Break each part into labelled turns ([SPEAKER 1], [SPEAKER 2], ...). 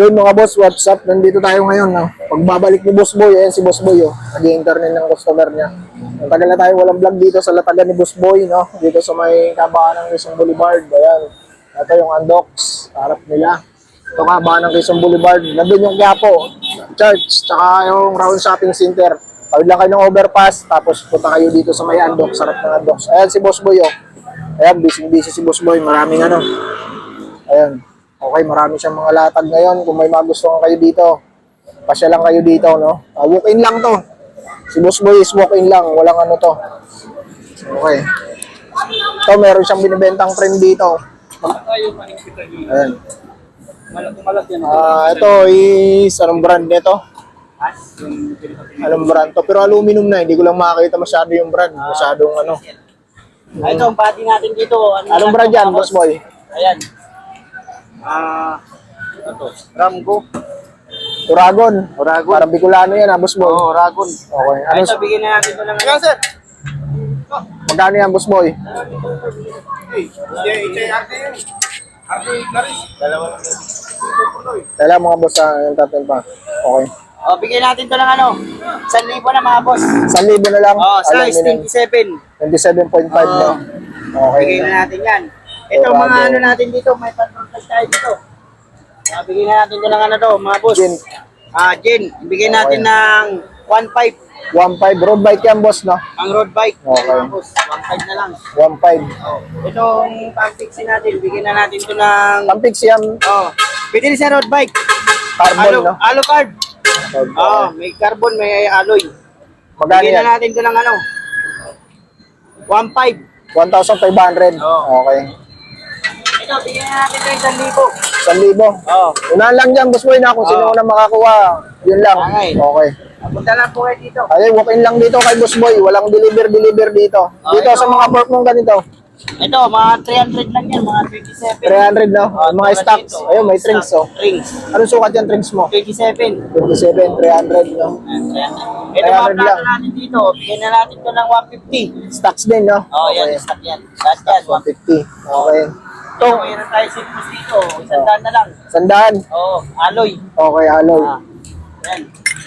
[SPEAKER 1] Yun mga boss, what's up? Nandito tayo ngayon. No? Pagbabalik ni Boss Boy, ayan si Boss Boy. Oh. Nag-internet ng customer niya. Ang tagal na tayo walang vlog dito sa latagan ni Boss Boy. No? Dito sa may kabahan ng Quezon Boulevard. Ayan. Ito yung Andox. Harap nila. Ito kabahan ng Quezon Boulevard. Nandun yung Quiapo. Church. Tsaka yung Round Shopping Center. Tawid lang kayo ng overpass. Tapos punta kayo dito sa may Andox. Harap ng Andox. Ayan si Boss Boy. Oh. Ayan, busy-busy si Boss Boy. Maraming ano. Ayan. Okay, marami siyang mga latag ngayon. Kung may magustuhan kayo dito, pasya lang kayo dito, no? Ah, walk-in lang to. Si Boss Boy is walk-in lang. Walang ano to. Okay. Ito, meron siyang binibentang frame dito. Ayan. Ah, ito is, anong brand nito? Anong brand to? Pero aluminum na, hindi ko lang makakita masyado yung brand. Masyadong ano.
[SPEAKER 2] Ay, ito, ang bati natin dito. Ano
[SPEAKER 1] Anong brand yan, Boss Boy?
[SPEAKER 2] Ayan. Ah, ito, Ramgo.
[SPEAKER 1] Uragon.
[SPEAKER 2] Uragon.
[SPEAKER 1] Parang Bicolano yan, ah, Boss Boy.
[SPEAKER 2] Oo, Ragon.
[SPEAKER 1] Okay.
[SPEAKER 2] Ay,
[SPEAKER 1] Ano,
[SPEAKER 2] ito, bigyan na natin ito ng... Ano, sir?
[SPEAKER 1] magkano yan, Boss Boy? Kailan mga boss ah, yung tatin pa. Okay.
[SPEAKER 2] Oh, bigyan natin ito ng ano, 1,000 na mga boss.
[SPEAKER 1] 1,000 na lang.
[SPEAKER 2] Oh, size
[SPEAKER 1] Aluminum.
[SPEAKER 2] 27.
[SPEAKER 1] 27.5 na. Okay.
[SPEAKER 2] Bigyan na natin yan. Ito,
[SPEAKER 1] Uragon.
[SPEAKER 2] mga ano natin dito, may pantong tayo dito. Ah, bigyan na natin ito ng ano to, mga boss.
[SPEAKER 1] Gin.
[SPEAKER 2] Ah, Gin. Bigyan natin ng 1,500.
[SPEAKER 1] 1.5 road bike yan, boss, no?
[SPEAKER 2] Ang road bike.
[SPEAKER 1] Okay.
[SPEAKER 2] Mga boss, 1,500 na lang.
[SPEAKER 1] 1.5.
[SPEAKER 2] Oh. Itong pang-fixin natin, bigyan na natin ito ng...
[SPEAKER 1] Tampix yan,
[SPEAKER 2] Oh, pwede rin sa road bike.
[SPEAKER 1] carbon,
[SPEAKER 2] Alo,
[SPEAKER 1] no?
[SPEAKER 2] alo card. Oh, may carbon, may alloy.
[SPEAKER 1] Magkano
[SPEAKER 2] Bigyan
[SPEAKER 1] yan?
[SPEAKER 2] na natin ito ng ano. 1.5.
[SPEAKER 1] 1,500.
[SPEAKER 2] Oo.
[SPEAKER 1] Okay.
[SPEAKER 2] Ito, bigyan na natin ito ng
[SPEAKER 1] 1,000.
[SPEAKER 2] 1,000. Oh.
[SPEAKER 1] Unahan lang dyan, boss boy, na kung sino
[SPEAKER 2] Oo.
[SPEAKER 1] na makakuha. Yun lang.
[SPEAKER 2] Okay.
[SPEAKER 1] Okay.
[SPEAKER 2] Punta lang po kayo dito.
[SPEAKER 1] Ay, walk-in lang dito kay boss boy. Walang deliver-deliver dito.
[SPEAKER 2] Oh,
[SPEAKER 1] Dito
[SPEAKER 2] ito.
[SPEAKER 1] sa mga pork mong ganito.
[SPEAKER 2] Ito, mga 300 lang yan, mga 27.
[SPEAKER 1] 300, no?
[SPEAKER 2] Oh,
[SPEAKER 1] mga
[SPEAKER 2] tulad
[SPEAKER 1] stocks.
[SPEAKER 2] dito.
[SPEAKER 1] Ayun, may
[SPEAKER 2] Stock,
[SPEAKER 1] oh.
[SPEAKER 2] Rings.
[SPEAKER 1] Anong sukat yan, strings mo?
[SPEAKER 2] 27.
[SPEAKER 1] 27, 300, no?
[SPEAKER 2] Ito mga
[SPEAKER 1] 300
[SPEAKER 2] plato
[SPEAKER 1] lang.
[SPEAKER 2] natin dito, bigyan na natin ito ng 150.
[SPEAKER 1] Stocks din, no?
[SPEAKER 2] Oh, yan, stock yan. Lahat yan, 150.
[SPEAKER 1] 150. Okay.
[SPEAKER 2] Ito, mayroon tayo sipos dito. Isang daan na lang.
[SPEAKER 1] Sandaan.
[SPEAKER 2] Oo, alloy.
[SPEAKER 1] Okay, alloy.
[SPEAKER 2] Ah, yan.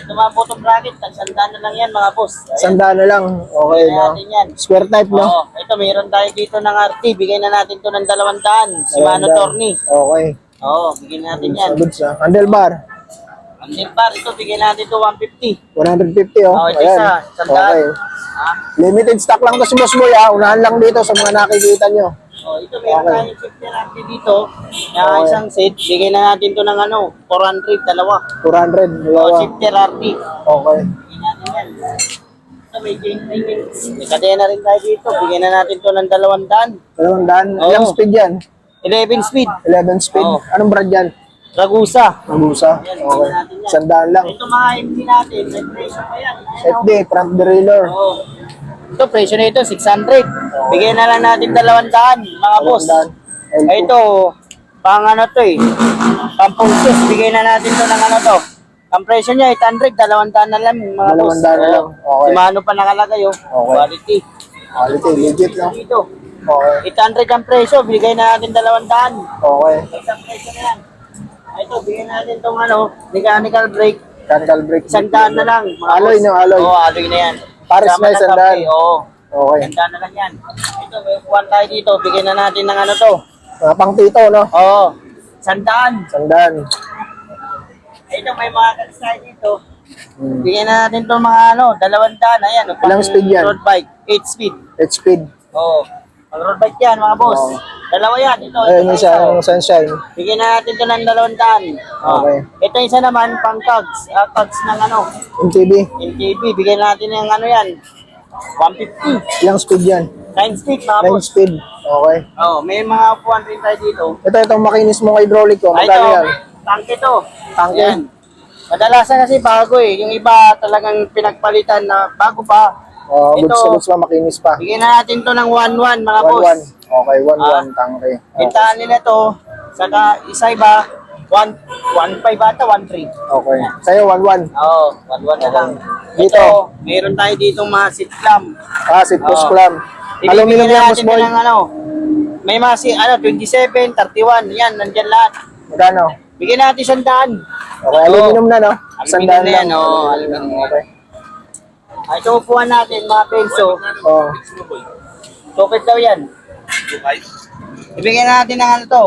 [SPEAKER 2] Ito mga bottom bracket, sandaan na lang yan mga boss. Ayan.
[SPEAKER 1] Sandaan na lang. Okay,
[SPEAKER 2] Bigyan
[SPEAKER 1] no?
[SPEAKER 2] natin yan.
[SPEAKER 1] Square type, no?
[SPEAKER 2] Oo, ito mayroon tayo dito ng RT. Bigyan na natin to ng dalawang daan. Si Mano. Torni.
[SPEAKER 1] Okay.
[SPEAKER 2] Oo, bigyan natin yan.
[SPEAKER 1] Goods, ah. Handlebar.
[SPEAKER 2] Ang bar, ito bigyan natin to 150.
[SPEAKER 1] 150, oh.
[SPEAKER 2] Oo, ito
[SPEAKER 1] Ayan.
[SPEAKER 2] isa, sandaan.
[SPEAKER 1] Okay.
[SPEAKER 2] Ah,
[SPEAKER 1] Limited stock lang to si Boss Boy, ah. Unahan lang dito sa mga nakikita nyo.
[SPEAKER 2] Oh, ito meron
[SPEAKER 1] Okay.
[SPEAKER 2] tayong shifter RT dito. Na
[SPEAKER 1] Okay.
[SPEAKER 2] isang set, bigyan na natin to ng ano, 400, dalawa.
[SPEAKER 1] 200,
[SPEAKER 2] Oh,
[SPEAKER 1] dalawa.
[SPEAKER 2] shifter RT.
[SPEAKER 1] Okay.
[SPEAKER 2] Bigyan natin yan. Ito may ring. May kadena rin tayo dito. Bigyan na natin to ng dalawang daan.
[SPEAKER 1] Dalawang daan.
[SPEAKER 2] Oo.
[SPEAKER 1] Ilang speed yan?
[SPEAKER 2] 11 speed.
[SPEAKER 1] 11 speed.
[SPEAKER 2] Oo.
[SPEAKER 1] Anong brand yan?
[SPEAKER 2] Ragusa. Yan,
[SPEAKER 1] Okay. Sandaan lang.
[SPEAKER 2] Ito mga MT natin, may presyo pa yan. Ayan,
[SPEAKER 1] FD, front derailleur.
[SPEAKER 2] oh. Ito, presyo na ito, 600. Bigyan na lang natin dalawang daan, mga boss. Ay, ito, pang ano to eh. Pang pulses, bigyan na natin to ng ano to. Ang presyo niya, 800, dalawang daan na lang, mga boss.
[SPEAKER 1] daan na
[SPEAKER 2] Oo.
[SPEAKER 1] lang. Okay.
[SPEAKER 2] Si Mano pa nakalagay, oh.
[SPEAKER 1] Okay.
[SPEAKER 2] Quality.
[SPEAKER 1] Quality, legit, no?
[SPEAKER 2] Dito.
[SPEAKER 1] Okay.
[SPEAKER 2] 800 ang presyo, bigay na natin dalawang daan.
[SPEAKER 1] Okay.
[SPEAKER 2] Isang presyo na yan. Ito, bigyan natin tong ano, mechanical brake.
[SPEAKER 1] Mechanical brake.
[SPEAKER 2] Isang daan na lang. mga
[SPEAKER 1] Alloy, no? Alloy.
[SPEAKER 2] Oo, alloy na yan.
[SPEAKER 1] Pares na
[SPEAKER 2] Kasama ng
[SPEAKER 1] isang daan.
[SPEAKER 2] kape, Oo.
[SPEAKER 1] Okay.
[SPEAKER 2] Daan na lang yan. Ito, may upuan tayo dito. Bigyan na natin ng ano to.
[SPEAKER 1] Mga pang tito, no?
[SPEAKER 2] Oo. Isang daan.
[SPEAKER 1] Sandaan.
[SPEAKER 2] Ito, may mga kalis tayo dito.
[SPEAKER 1] Hmm.
[SPEAKER 2] Bigyan na natin to mga ano, dalawang daan. Ayan. pang
[SPEAKER 1] Ilang speed yan?
[SPEAKER 2] Road bike. 8 speed.
[SPEAKER 1] 8 speed.
[SPEAKER 2] Oo. Pang road bike yan, mga boss.
[SPEAKER 1] Oo.
[SPEAKER 2] Dalawa yan. Ito,
[SPEAKER 1] Ayun,
[SPEAKER 2] ito,
[SPEAKER 1] isa,
[SPEAKER 2] ito.
[SPEAKER 1] yung sunshine.
[SPEAKER 2] Bigyan na natin to ng dalawang daan. Oo.
[SPEAKER 1] Okay.
[SPEAKER 2] Ito isa naman, pang cogs. Ah, cogs ng ano,
[SPEAKER 1] MTB.
[SPEAKER 2] MTB. Bigyan natin ng ano yan. 150.
[SPEAKER 1] Ilang speed yan?
[SPEAKER 2] 9 speed, mga
[SPEAKER 1] 9
[SPEAKER 2] boss.
[SPEAKER 1] speed. Okay.
[SPEAKER 2] Oh, may mga upuan rin tayo dito.
[SPEAKER 1] Ito, itong makinis mong hydraulic ko.
[SPEAKER 2] Ay,
[SPEAKER 1] Magkano
[SPEAKER 2] ito,
[SPEAKER 1] yan?
[SPEAKER 2] tangke to.
[SPEAKER 1] Tangke?
[SPEAKER 2] Yan. Kadalasan kasi bago eh. Yung iba talagang pinagpalitan na bago pa.
[SPEAKER 1] Oh, goods
[SPEAKER 2] Ito.
[SPEAKER 1] goods pa, makinis pa.
[SPEAKER 2] Bigyan na natin to ng 1-1 mga boss.
[SPEAKER 1] 1-1. Okay, 1-1
[SPEAKER 2] Ah.
[SPEAKER 1] tangke. Okay.
[SPEAKER 2] Bintahan nila to. Saka isa iba, 1 1.5 ata, 1.3.
[SPEAKER 1] Okay. Sa'yo, 1-1.
[SPEAKER 2] Oo, 1-1 na lang.
[SPEAKER 1] Dito.
[SPEAKER 2] Ito, meron tayo dito mga sit clam.
[SPEAKER 1] Ah, sit post
[SPEAKER 2] Oo.
[SPEAKER 1] clam. Aluminum yan, boss boy.
[SPEAKER 2] ng ano, may mga si, ano, 27, 31, yan, nandyan lahat.
[SPEAKER 1] Magkano?
[SPEAKER 2] Bigyan natin sandaan.
[SPEAKER 1] Okay, aluminum na, no?
[SPEAKER 2] Aluminum
[SPEAKER 1] Sandaan
[SPEAKER 2] na yan,
[SPEAKER 1] lang.
[SPEAKER 2] oo, aluminum.
[SPEAKER 1] Okay.
[SPEAKER 2] Ay, ito upuan natin, mga penso.
[SPEAKER 1] Oh,
[SPEAKER 2] Tukit daw yan. Ibigyan natin ng ano to.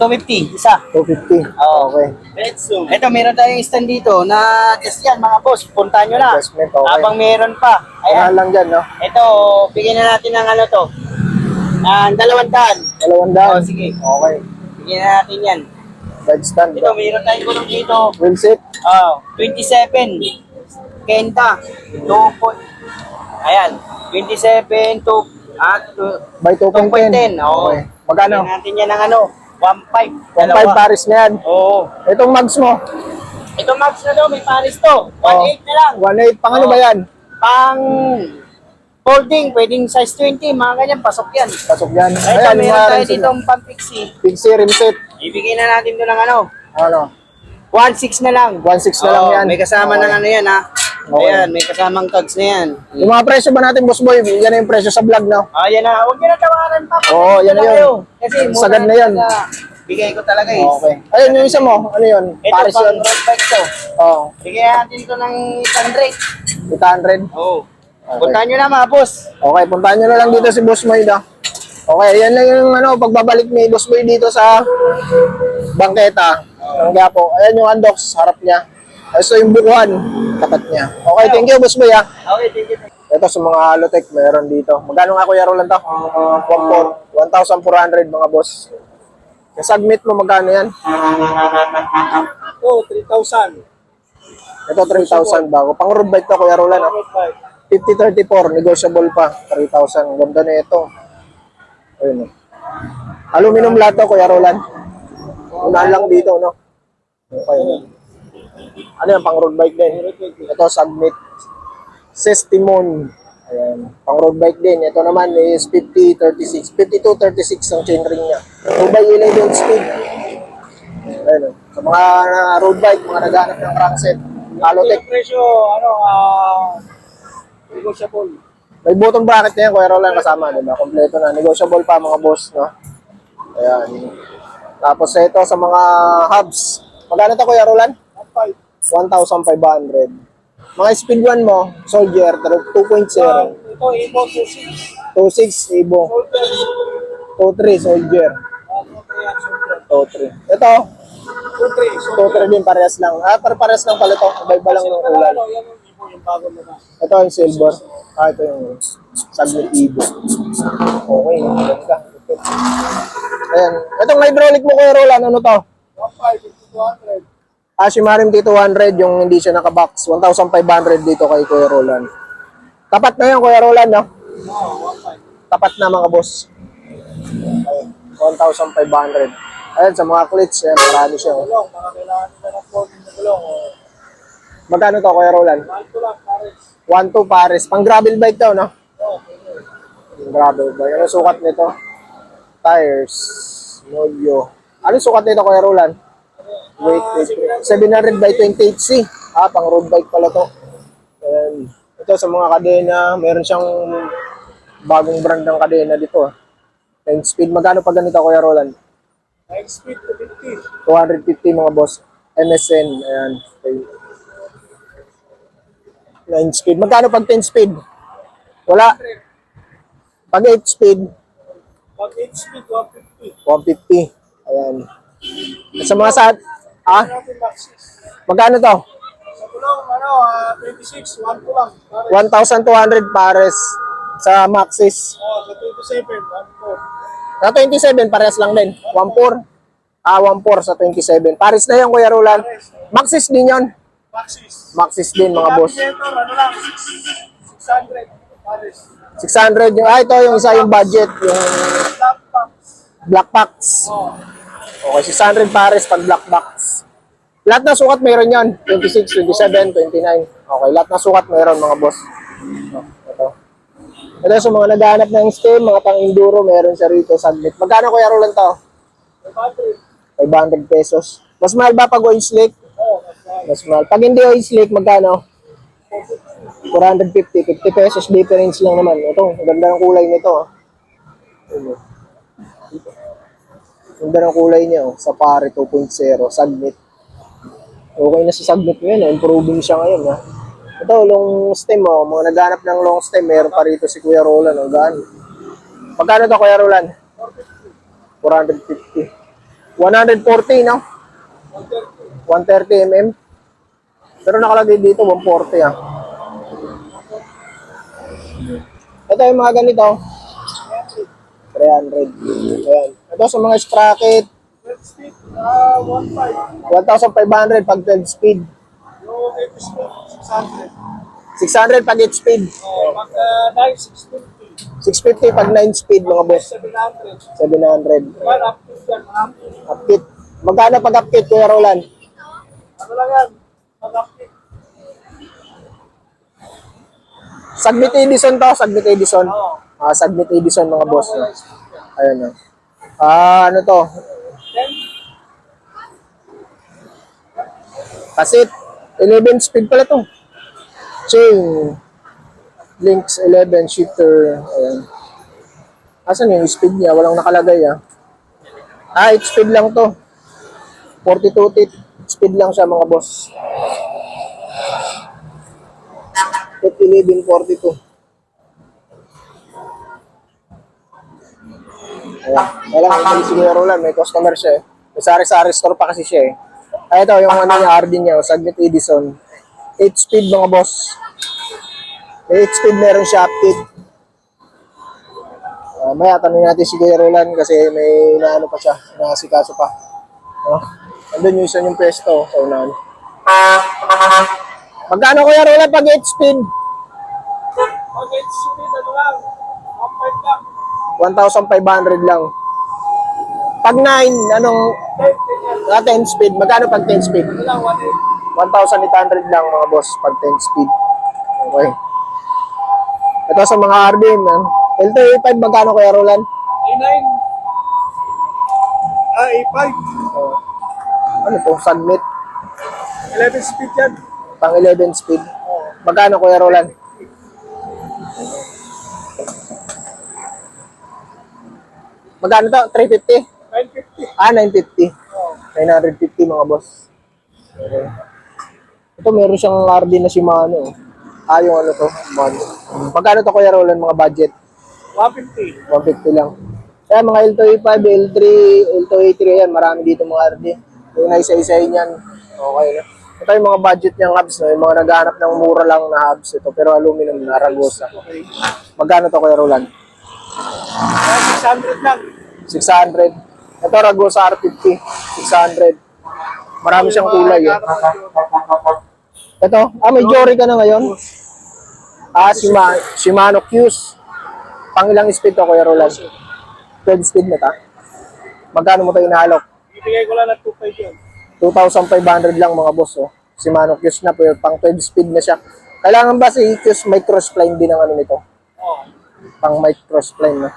[SPEAKER 2] 250, isa.
[SPEAKER 1] 250.
[SPEAKER 2] Oo.
[SPEAKER 1] Okay.
[SPEAKER 2] Ito, meron tayong stand dito na just yan, mga boss. Puntahan nyo na.
[SPEAKER 1] Investment, okay.
[SPEAKER 2] Habang meron pa.
[SPEAKER 1] Ayan
[SPEAKER 2] Ayan.
[SPEAKER 1] lang dyan, no?
[SPEAKER 2] Ito, bigyan na natin ng ano to. Ng dalawang daan.
[SPEAKER 1] Dalawang daan.
[SPEAKER 2] Oh, sige.
[SPEAKER 1] Okay.
[SPEAKER 2] Bigyan na natin yan.
[SPEAKER 1] Side stand.
[SPEAKER 2] Ito, meron tayong gulong dito.
[SPEAKER 1] Wheel seat.
[SPEAKER 2] Oh, 27. Kenta. 2 po. Ayan. 27 to at
[SPEAKER 1] By 2.10.
[SPEAKER 2] 2.10. Oo.
[SPEAKER 1] Okay. Magkano?
[SPEAKER 2] Natin yan ng ano. 1.5.
[SPEAKER 1] 1.5 pares na yan.
[SPEAKER 2] Oo.
[SPEAKER 1] Itong mags mo.
[SPEAKER 2] Ito max na daw, may pares to. 1.8 na lang.
[SPEAKER 1] 1.8. Pang ano ba yan?
[SPEAKER 2] Pang folding, pwedeng size 20, mga ganyan, pasok yan.
[SPEAKER 1] Pasok yan.
[SPEAKER 2] Ito,
[SPEAKER 1] Ayan,
[SPEAKER 2] meron tayo dito pang pixie.
[SPEAKER 1] Pixie rim set.
[SPEAKER 2] Ibigay na natin doon ng ano,
[SPEAKER 1] Ano?
[SPEAKER 2] 1.6 na lang.
[SPEAKER 1] 1.6 na lang yan.
[SPEAKER 2] May kasama
[SPEAKER 1] Okay.
[SPEAKER 2] ng ano yan ha.
[SPEAKER 1] Okay.
[SPEAKER 2] Ayan, may kasamang tags na yan.
[SPEAKER 1] Yung mga presyo ba natin, boss boy? Yan na yung presyo sa vlog, no?
[SPEAKER 2] Ah, yan na. Huwag nyo na tawaran pa.
[SPEAKER 1] Oo, yan na yun.
[SPEAKER 2] Kasi
[SPEAKER 1] Sagad na yan.
[SPEAKER 2] talaga. Bigay ko talaga eh.
[SPEAKER 1] Okay. Ayun, yung isa mo. Ano yun?
[SPEAKER 2] Ito,
[SPEAKER 1] Pares
[SPEAKER 2] pang
[SPEAKER 1] yun.
[SPEAKER 2] road bike to.
[SPEAKER 1] Oo.
[SPEAKER 2] Bigay natin ito ng 100.
[SPEAKER 1] 800.
[SPEAKER 2] Oo.
[SPEAKER 1] Okay.
[SPEAKER 2] Puntahan nyo na mga boss.
[SPEAKER 1] Okay, puntahan nyo na lang dito si Boss Boy, no? Okay, yan lang yung ano, pagbabalik ni Boss Boy dito sa bangketa ng Gapo. Ayan yung undox, harap niya. Ito yung bukuhan, tapat niya. Okay, thank you, Boss Boy, ha?
[SPEAKER 2] Okay, thank you.
[SPEAKER 1] Ito sa mga Alotech, meron dito. Magkano nga Kuya Roland to? 1,400 mga boss. Yung submit mo, magkano yan?
[SPEAKER 2] Oh, 3,000.
[SPEAKER 1] Ito, 3,000 bago. Pang road bike to, Kuya Roland. ah. 5034, negotiable pa. 3,000. Ganda na ito. Ayun. oh. Aluminum lahat to, Kuya Roland. Unahan lang dito, no? Okay. Ano yan, pang road bike din. Ito, submit. Sestimon. Ayan. Pang road bike din. Ito naman is 5036. 5236 ang chain ring niya. 2 by 11 speed. Ayun. oh. Sa mga road bike, mga naghanap ng crankset. Alotech.
[SPEAKER 2] presyo, ano, ah, negotiable.
[SPEAKER 1] May button bracket na yan, Kuya Roland kasama, di ba? Kompleto na. Negotiable pa mga boss, no? Ayan. Tapos ito sa mga hubs. Magkano to, Kuya Roland? 1,500. Mga speed 1 mo, Soldier, 2.0.
[SPEAKER 2] Ito, Evo 26.
[SPEAKER 1] 2.6, Evo. 2.3, Soldier. 2.3. Ito, 2.3 din, parehas lang. Ah, par parehas lang pala ito. Iba-iba lang yung ulan.
[SPEAKER 2] Yan yung Evo, yung bago mo na.
[SPEAKER 1] Ito yung silver. Ah, ito yung saglit Evo. Okay, ganda. Ayan. Itong hydraulic mo, Kuya Roland, ano to?
[SPEAKER 2] 1,500.
[SPEAKER 1] Ah, si Marim T200, yung hindi siya nakabox. 1,500 dito kay Kuya Roland. Tapat na yan, Kuya Roland, no?
[SPEAKER 2] Oo, 1,500.
[SPEAKER 1] Tapat na, mga boss. Ayun, 1,500. Ayan, sa mga clits, yan, marami siya. oh.
[SPEAKER 2] Mga kailangan nila ng folding na gulong.
[SPEAKER 1] Magkano to, Kuya Roland?
[SPEAKER 2] Mahal ko lang, pares.
[SPEAKER 1] 1,2 pares. Pang gravel bike to, no?
[SPEAKER 2] Oo,
[SPEAKER 1] Yung gravel bike. Ano sukat nito? Tires. Molyo. Ano sukat nito, Kuya Roland? Wait, wait, wait. 700 by 28C. Ah, pang road bike pala to. Ayan. Ito sa mga kadena, meron siyang bagong brand ng kadena dito. ah. 10 speed. Magkano pa ganito, Kuya Roland?
[SPEAKER 2] High speed to 50.
[SPEAKER 1] 250 mga boss. MSN. Ayan. Okay. 9 speed. Magkano pag 10 speed? Wala. Pag 8 speed,
[SPEAKER 2] Pag 8 speed, 150.
[SPEAKER 1] 150. Ayan. At sa mga sa... Ah? Magkano to?
[SPEAKER 2] Sa gulong, ano, ah, 26, 1 ko lang. Pares.
[SPEAKER 1] 1,200 pares sa Maxis.
[SPEAKER 2] Oh, sa 27, 1 ko.
[SPEAKER 1] Sa 27, pares lang din. 1,4. Ah, 1,4 sa 27. Pares na yan, Kuya Roland. Maxis din yon.
[SPEAKER 2] Maxis.
[SPEAKER 1] Maxis din, mga boss.
[SPEAKER 2] Navigator, ano lang, 600. Pares.
[SPEAKER 1] 600 yung... Ah, ito yung isa yung budget. Yung
[SPEAKER 2] Laptop.
[SPEAKER 1] black box.
[SPEAKER 2] Oh.
[SPEAKER 1] Okay, 600 pares pag black box. Lahat na sukat meron yon 26, 27, 29. Okay, lahat na sukat meron mga boss. Ito. Ito sa mga naghahanap ng stem, mga pang-enduro, meron siya rito saglit. Magkano kuya Roland to?
[SPEAKER 2] 500.
[SPEAKER 1] 500 pesos. Mas mahal ba pag oil slick?
[SPEAKER 2] Mas mahal.
[SPEAKER 1] Mas mahal. Pag hindi oil slick, magkano? 450, 50 pesos difference lang naman. Ito, ang ganda ng kulay nito. oh. Oh. Ganda ng kulay niya, oh. Safari 2.0, Sagmit. Okay na sa Sagmit ngayon, eh. improving siya ngayon, ha. Ito, long stem, oh. Mga naghanap ng long stem, meron pa rito si Kuya Roland, oh. Gaan. Magkano to, Kuya Roland? 450. 140, no? 130 mm. Pero nakalagay dito, 140, ah. Ito yung mga ganito. 300. Ayan. Ito sa mga sprocket. 1,500 pag 12 speed. 600 pag 8 speed. 650 pag 9 speed mga boss. 700. Upkit. Magkano pag upkit, Kuya Roland? Submit Edison to, submit Edison. Ah, submit Edison mga boss. Ayun na. Ah, ano to? Kasit. 11 speed pala to. Chain. Links 11 shifter. Ayan. Asan yung speed niya? Walang nakalagay ah. Ah, 8 speed lang to. 42 tit speed lang siya mga boss. 1142. Ayan. Alam mo, hindi siguro lang. May customer siya eh. May sari-sari store pa kasi siya eh. Ay, ito, yung ano niya, RD niya, oh, Saglit Edison. 8 speed mga boss. May 8 speed meron siya upkit. Uh, maya, tanong natin si Kuya Roland kasi may naano pa siya, nasikaso pa. Oh, andun yung isa yung pwesto sa unahan. Magkano Kuya Roland pag 8 speed? 1,500 lang. Pag 9, anong ah, 10 speed? Magkano pag 10 speed? 1,800 lang mga boss pag 10 speed. Okay. Ito sa mga RB, man. L2A5, magkano kaya Roland?
[SPEAKER 3] Ah, A5.
[SPEAKER 1] Oh. Ano to? Submit.
[SPEAKER 3] 11 speed yan.
[SPEAKER 1] Pang 11 speed. Magkano kuya Roland? Magkano to? 350?
[SPEAKER 3] 950.
[SPEAKER 1] Ah, 950. 950 mga boss. Okay. Ito meron siyang RD na Shimano. oh. Ah, yung ano to? Man. Magkano to kuya Roland mga budget?
[SPEAKER 3] 150.
[SPEAKER 1] 150 lang. Kaya mga L2A5, L3, L2A3, yan, marami dito mga RD. Yung naisa-isahin yan, okay na. Ito yung mga budget niyang hubs, no? yung mga naghahanap ng mura lang na hubs ito, pero aluminum na, Ragosa. Magkano to Kuya Roland?
[SPEAKER 3] Ah, 600 lang.
[SPEAKER 1] 600. Ito Ragosa R50, 600. Marami siyang kulay. Eh. Ito, ah, may Jory ka na ngayon? Ah, Shima, Shimano Q's. Pang ilang speed to Kuya Roland? 12 speed na ta. Magkano mo tayo inahalok?
[SPEAKER 3] Ibigay ko lang ng 2.5 yun.
[SPEAKER 1] 2,500 lang mga boss. Oh. Shimano Q's na, pero pang 12 speed na siya. Kailangan ba si Q's may crossplane din ang ano nito?
[SPEAKER 3] Oo.
[SPEAKER 1] Pang mic crossplane na.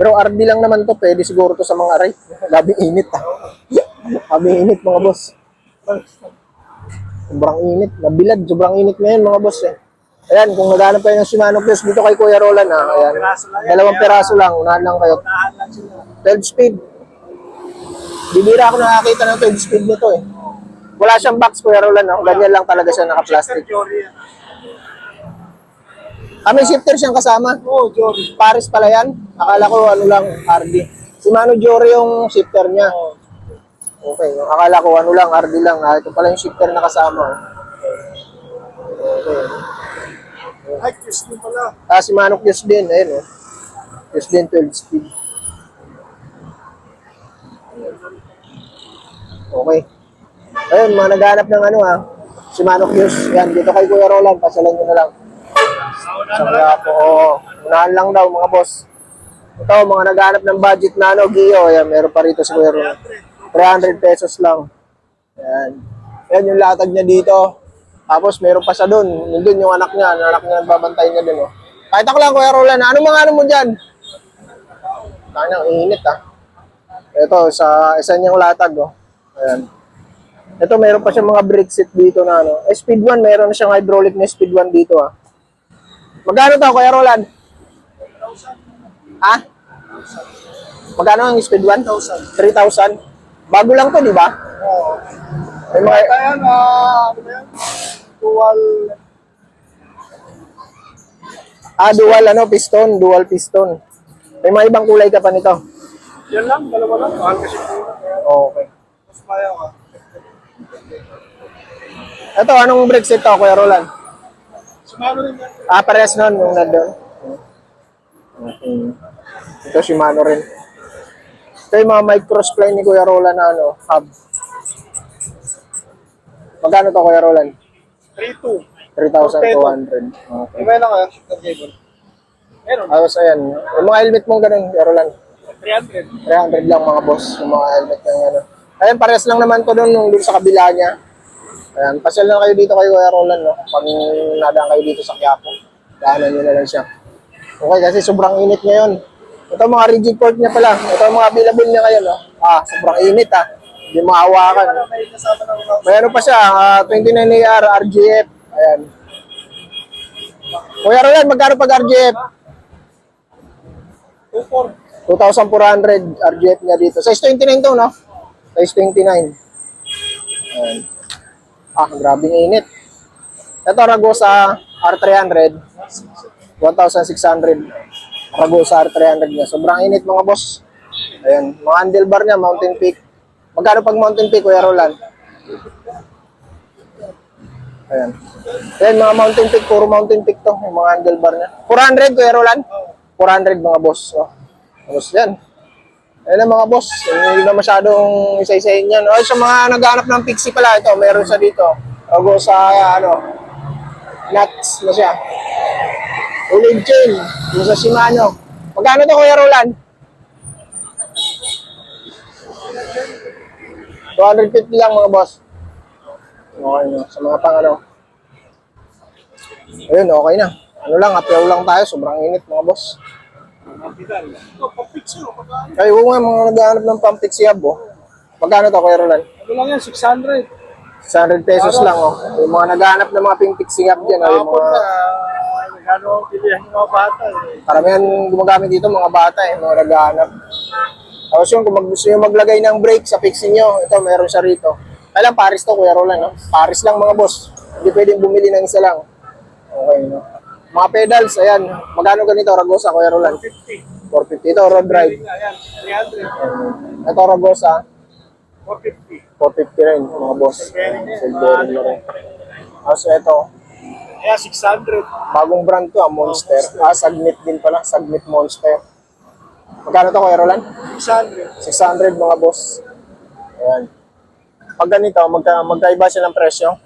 [SPEAKER 1] Pero RD lang naman to, pwede siguro to sa mga aray. Labing init ah. Labing init mga boss. Sobrang init. Nabilad, sobrang init ngayon mga boss eh. Ayan, kung naghanap kayo ng Shimano Q's dito kay Kuya Roland ah. Ayan. Dalawang piraso lang, unahan lang kayo.
[SPEAKER 3] Tahan lang sila.
[SPEAKER 1] 12 speed. Bibira ako nakakita ng 12 speed nito eh. Wala siyang box Kuya Roland. No? Ganyan lang talaga siya naka-plastic.
[SPEAKER 3] Yan.
[SPEAKER 1] Ah, may shifter siyang kasama.
[SPEAKER 3] Oo, Jory.
[SPEAKER 1] Paris pala yan. Akala ko ano lang, RD. Si Mano Jory yung shifter niya.
[SPEAKER 3] Oo.
[SPEAKER 1] Okay. Akala ko ano lang, RD lang. Ah, ito pala yung shifter na kasama. oh. Okay.
[SPEAKER 3] Ay, Chris din pala.
[SPEAKER 1] Ah, si Manok Diyos din. Ayun oh. Diyos din 12 speed. Okay. Ayun, mga naghanap ng ano ha. Si Manok Diyos. Yan, dito kay Kuya Roland. Pasalan nyo na lang. Sa mga po. Oo. Unahan lang daw mga boss. Ito, mga naghanap ng budget na ano, Gio. Ayan, meron pa rito si Kuya Roland. 300 pesos lang. Ayan. Ayan yung latag niya dito. Tapos meron pa siya doon. Nandun yung anak niya. Yung anak niya babantay niya doon. Oh. Kahit ako lang, Kuya Roland. Ano mga ano mo dyan? Kanyang init ah. Ito, sa isa niyang latag. Oh. Ayan. Ito, meron pa siya mga brake set dito na ano. Eh, speed 1, meron na siyang hydraulic na speed 1 dito ah. Magkano to, Kuya Roland? Ha? Magkano ang speed 1? 3,000. Bago lang to, di ba?
[SPEAKER 3] Oo.
[SPEAKER 1] May mga,
[SPEAKER 3] Kaya yan, ah, ano yan? Dual,
[SPEAKER 1] ah, dual ano, piston, dual piston. May mga ibang kulay ka pa nito.
[SPEAKER 3] yan lang, dalawa lang. Mahal kasi po. Kaya
[SPEAKER 1] Okay.
[SPEAKER 3] mas maya ka.
[SPEAKER 1] Ito, anong brake set to, Kuya Roland? Ah, parehas nun, yung nandun. Okay. Ito, Shimano rin. Ito yung mga microspline ni Kuya Roland na ano, hub. Magkano to, Kuya Roland?
[SPEAKER 3] 3-2.
[SPEAKER 1] 3,200. Okay.
[SPEAKER 3] Iba lang shifter cable. Meron.
[SPEAKER 1] Tapos, ayan. Yung mga helmet mong ganun, Kuya Roland.
[SPEAKER 3] 300.
[SPEAKER 1] 300 lang mga boss, yung mga helmet ng ano. Ayan, parehas lang naman to doon, nung doon sa kabila niya. Ayan, pasyal lang kayo dito kay Kuya Roland, no? Pag nadaan kayo dito sa Quiapo. Daanan nyo na lang siya. Okay, kasi sobrang init ngayon. Ito mga rigid port niya pala. Ito mga available niya ngayon, no? Ah, sobrang init, ah. Hindi mahawakan.
[SPEAKER 3] May kasama ng mga
[SPEAKER 1] May ano pa siya, ah, 29AR RGF. Ayan. Kuya Roland, magkano pag RGF?
[SPEAKER 3] 2-4.
[SPEAKER 1] 2,400 RGF niya dito. Size 29 to, no? Size 29. Ayan. Ah, grabing init. Ito, Ragosa R300. 1,600. Ragosa R300 niya. Sobrang init, mga boss. Ayan. Mga handlebar niya, Mountain Peak. Magkano pag Mountain Peak, Kuya Roland? Ayan. Ayan, mga Mountain Peak. Puro Mountain Peak to. Yung mga handlebar niya. 400, Kuya Roland? 400 mga boss. Oh. Tapos yan. Ang mga boss. Hindi na masyadong isa-isahin yan. O, sa mga naghanap ng pixie pala, ito, meron siya dito. Logo sa, ano, nuts na siya. Olive chain. Yung sa Shimano. Magkano to, Kuya Roland? 250 lang mga boss. Okay na. Sa mga pang ano. Ayun, okay na. Ano lang, apyaw lang tayo. Sobrang init mga boss. Ay, oo nga, mga naghahanap ng pampik si Abo. Magkano to, Kuya Roland?
[SPEAKER 3] Ano lang yan, 600.
[SPEAKER 1] 600 pesos lang, oh. Yung mga naghahanap ng mga pimpik singap dyan, oh. Yung mga,
[SPEAKER 3] na, nagano, pilihan yung mga bata. Eh.
[SPEAKER 1] karamihan gumagamit dito, mga bata, eh, mga naghahanap. Tapos yun, kung gusto nyo maglagay ng brake sa fixin nyo, ito, meron siya rito. Kailan Paris to, Kuya Roland, no? Paris lang, mga boss. Hindi pwedeng bumili ng isa lang. Okay, no? Mga pedals, ayan. Magkano ganito, Ragosa, Kuya Roland?
[SPEAKER 3] 50.
[SPEAKER 1] 450. Ito, road drive.
[SPEAKER 3] Ayan, 300.
[SPEAKER 1] Ito, Ragosa,
[SPEAKER 3] 450.
[SPEAKER 1] 450 rin, mga boss. Silvering na rin. Tapos ito,
[SPEAKER 3] Kaya 600.
[SPEAKER 1] bagong brand to, ah, Monster. Ah, Sagmit din pala, Sagmit Monster. Magkano to, Kuya Roland?
[SPEAKER 3] 600.
[SPEAKER 1] 600 mga boss. Ayan. Pag ganito, magka, magkaiba siya ng presyo.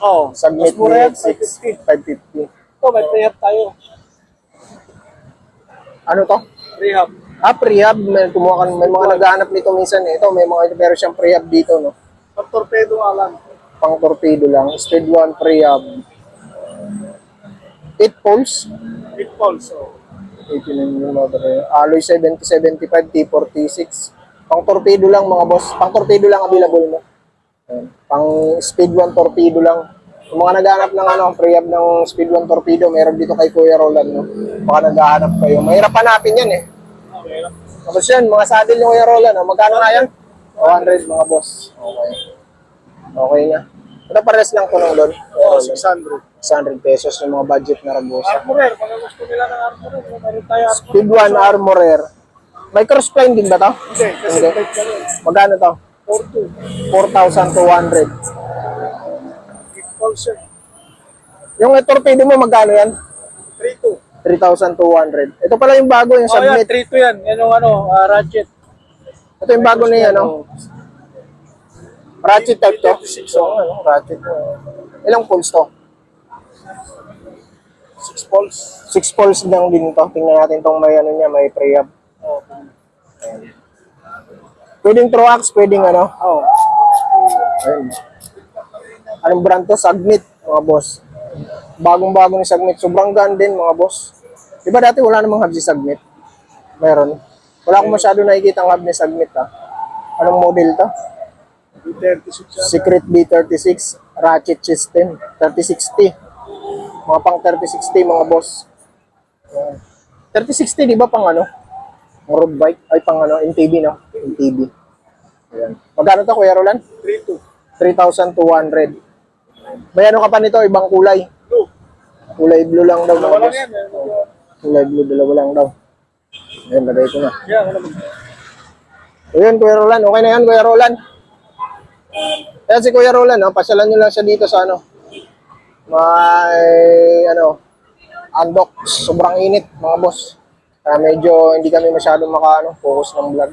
[SPEAKER 3] Oo.
[SPEAKER 1] Sagmit
[SPEAKER 3] Mas mura yan,
[SPEAKER 1] DX6,
[SPEAKER 3] 550.
[SPEAKER 1] 550.
[SPEAKER 3] Ito, may prehab tayo.
[SPEAKER 1] Ano to?
[SPEAKER 3] Prehab.
[SPEAKER 1] Ah, prehab. May, kumuha ka, may mga naghahanap nito minsan. eh. Ito, may mga meron siyang prehab dito, no?
[SPEAKER 3] Pag torpedo nga lang.
[SPEAKER 1] Pang torpedo lang. Speed 1 prehab. 8 poles.
[SPEAKER 3] Big pulse. So,
[SPEAKER 1] 89 yung motor. Alloy 7075 T46. Pang torpedo lang mga boss. Pang torpedo lang available mo. Pang speed 1 torpedo lang. Yung mga naghahanap ng ano, prehab ng speed 1 torpedo, meron dito kay Kuya Roland. No? Baka naghahanap kayo. Mahirap hanapin yan eh.
[SPEAKER 3] okay.
[SPEAKER 1] Tapos yan, mga saddle yung Kuya Roland. No? Magkano nga yan? 200 mga boss. Okay. Okay na. Ito pares lang ko nung doon.
[SPEAKER 3] Oo, 600.
[SPEAKER 1] 600 pesos yung mga budget na Ragosa.
[SPEAKER 3] Armorer, kung gusto nila ng armorer, meron tayo armorer.
[SPEAKER 1] Speed 1 Armorer. May crossplane din ba to?
[SPEAKER 3] Hindi, kasi rin.
[SPEAKER 1] Magkano to?
[SPEAKER 3] 4-2.
[SPEAKER 1] 4,200.
[SPEAKER 3] Pulse. eh.
[SPEAKER 1] Yung torpedo mo, magkano yan?
[SPEAKER 3] 3-2.
[SPEAKER 1] 3,200. Ito pala yung bago, yung
[SPEAKER 3] Oh, yan,
[SPEAKER 1] submit.
[SPEAKER 3] 3-2 yan. Yan yung ano, ah, ratchet.
[SPEAKER 1] Ito yung bago na yan, no? Ratchet type to?
[SPEAKER 3] 36,
[SPEAKER 1] So, ano, ratchet. uh, Ilang pulse to?
[SPEAKER 3] 6 pulse.
[SPEAKER 1] 6 pulse lang din to. Tingnan natin tong may ano niya, may prehab.
[SPEAKER 3] Oh.
[SPEAKER 1] Pwedeng Troax, pwedeng ano.
[SPEAKER 3] Oh.
[SPEAKER 1] Ayun. Anong brand to? Sagmit, mga boss. Bagong-bago ni Sagmit. Sobrang gan din, mga boss. Di ba dati wala namang hub si Sagmit? Meron. Wala akong masyado nakikita ang hub ni Sagmit, ha? Anong model to?
[SPEAKER 3] B36 yan.
[SPEAKER 1] Secret B36 ratchet system. 3060. Mga pang 3060, mga boss. Ayan. 3060, di ba pang ano? road bike, ay pang ano, MTB, no? MTB. Ayan. Magkano to, Kuya Roland?
[SPEAKER 3] 3-2.
[SPEAKER 1] 3,200. May ano ka pa nito, ibang kulay.
[SPEAKER 3] Blue.
[SPEAKER 1] Kulay blue lang daw,
[SPEAKER 3] Wala
[SPEAKER 1] boss.
[SPEAKER 3] yan. eh.
[SPEAKER 1] Kulay blue, dalawa lang daw. Ayan, lagay ko na.
[SPEAKER 3] Ba?
[SPEAKER 1] Ayan, Kuya Roland. Okay na yan, Kuya Roland. Ayan si Kuya Roland, no? pasyalan nyo lang siya dito sa ano. May, ano, andok. Sobrang init, mga boss. Kaya medyo hindi kami masyadong maka, ano, focus ng vlog.